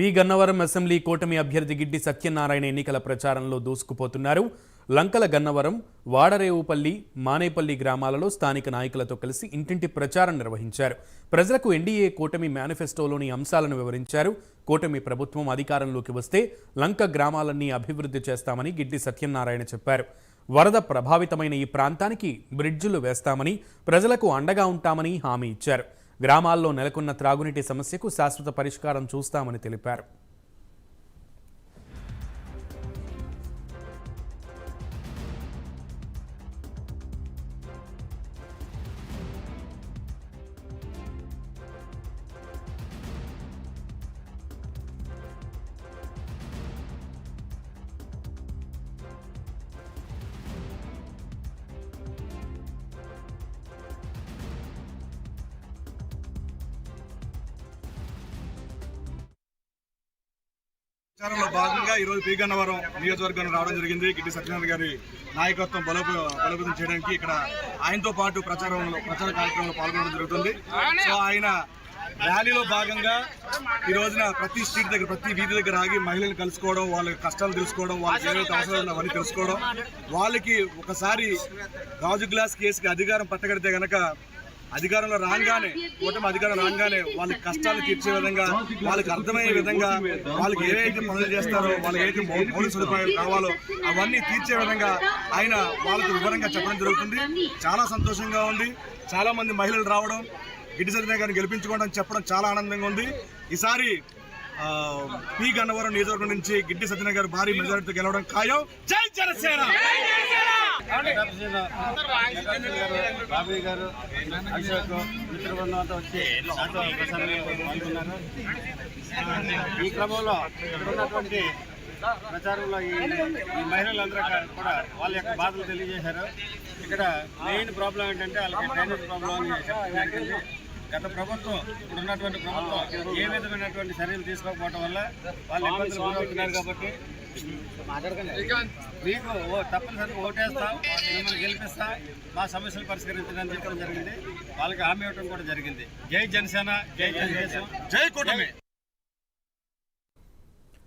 P. Gannavaram assembly కూటమి అభ్యర్థి గిడ్డి సత్యనారాయణ ఎన్నికల ప్రచారంలో దూసుకుపోతున్నారు. లంకల గన్నవరం వాడరేవుపల్లి మానేపల్లి గ్రామాలలో స్థానిక నాయకులతో కలిసి ఇంటింటి ప్రచారం నిర్వహించారు. ప్రజలకు ఎన్డీఏ కూటమి మేనిఫెస్టోలోని అంశాలను వివరించారు. కూటమి ప్రభుత్వం అధికారంలోకి వస్తే లంక గ్రామాలన్నీ అభివృద్ధి చేస్తామని గిడ్డి సత్యనారాయణ చెప్పారు. వరద ప్రభావితమైన ఈ ప్రాంతానికి బ్రిడ్జిలు వేస్తామని ప్రజలకు అండగా ఉంటామని హామీ ఇచ్చారు. గ్రామాల్లో నెలకొన్న త్రాగునీటి సమస్యకు శాశ్వత పరిష్కారం చూస్తామని తెలిపారు. ప్రచారంలో భాగంగా ఈ రోజు పీగన్నవరం నియోజకవర్గం రావడం జరిగింది. గిడ్డి సత్యనారాయణ గారి నాయకత్వం బలోప బలోపేతం చేయడానికి ఇక్కడ ఆయనతో పాటు ప్రచారంలో ప్రచార కార్యక్రమంలో పాల్గొనడం జరుగుతుంది. సో ఆయన ర్యాలీలో భాగంగా ఈ రోజున ప్రతి స్ట్రీట్ దగ్గర ప్రతి వీధి దగ్గర ఆగి మహిళలు కలుసుకోవడం వాళ్ళ కష్టాలు తెలుసుకోవడం వాళ్ళకి ఏవైతే అవసరాలు అవన్నీ తెలుసుకోవడం వాళ్ళకి ఒకసారి గాజు గ్లాస్ కేసుకి అధికారం పట్టగడితే గనక అధికారంలో రాగానే కూటమి అధికారం రాగానే వాళ్ళ కష్టాలు తీర్చే విధంగా వాళ్ళకి అర్థమయ్యే విధంగా వాళ్ళకి ఏవైతే పనులు చేస్తారో వాళ్ళకి ఏదైతే మౌలిక సదుపాయాలు కావాలో అవన్నీ తీర్చే విధంగా ఆయన వాళ్ళకు వివరంగా చెప్పడం జరుగుతుంది. చాలా సంతోషంగా ఉంది. చాలా మంది మహిళలు రావడం గిడ్డి సత్యనారాయణ గారిని గెలిపించుకోవడం చెప్పడం చాలా ఆనందంగా ఉంది. ఈసారి పి గన్నవరం నియోజకవర్గం నుంచి గిడ్డి సత్యనారాయణ గారు భారీ మెజారిటీతో గెలవడం ఖాయం. జై జనసేన! బాబీ గారు అశోక్ మిత్రబృందం అంతా వచ్చి నాతో పాల్గొన్నారు ఈ క్రమంలో ఉన్నటువంటి ప్రచారంలో ఈ ఈ మహిళలందరూ కూడా వాళ్ళ యొక్క బాధలు తెలియజేశారు ఇక్కడ మెయిన్ ప్రాబ్లం ఏంటంటే వాళ్ళకి డ్రైనేజ్ ప్రాబ్లం అని గత ప్రభుత్వం ఇప్పుడు ఉన్నటువంటి ప్రభుత్వం ఏ విధమైనటువంటి చర్యలు తీసుకోకపోవడం వల్ల వాళ్ళు ఇబ్బందులు గురవుతున్నారు కాబట్టి మీకు తప్పనిసరిగా ఓటేస్తాం మిమ్మల్ని గెలిపిస్తాం మా సమస్యలు పరిష్కరించడానికి చెప్పడం జరిగింది. వాళ్ళకి హామీ ఇవ్వడం కూడా జరిగింది. జై జనసేన జై తెలుగుదేశం. జై కూటమి.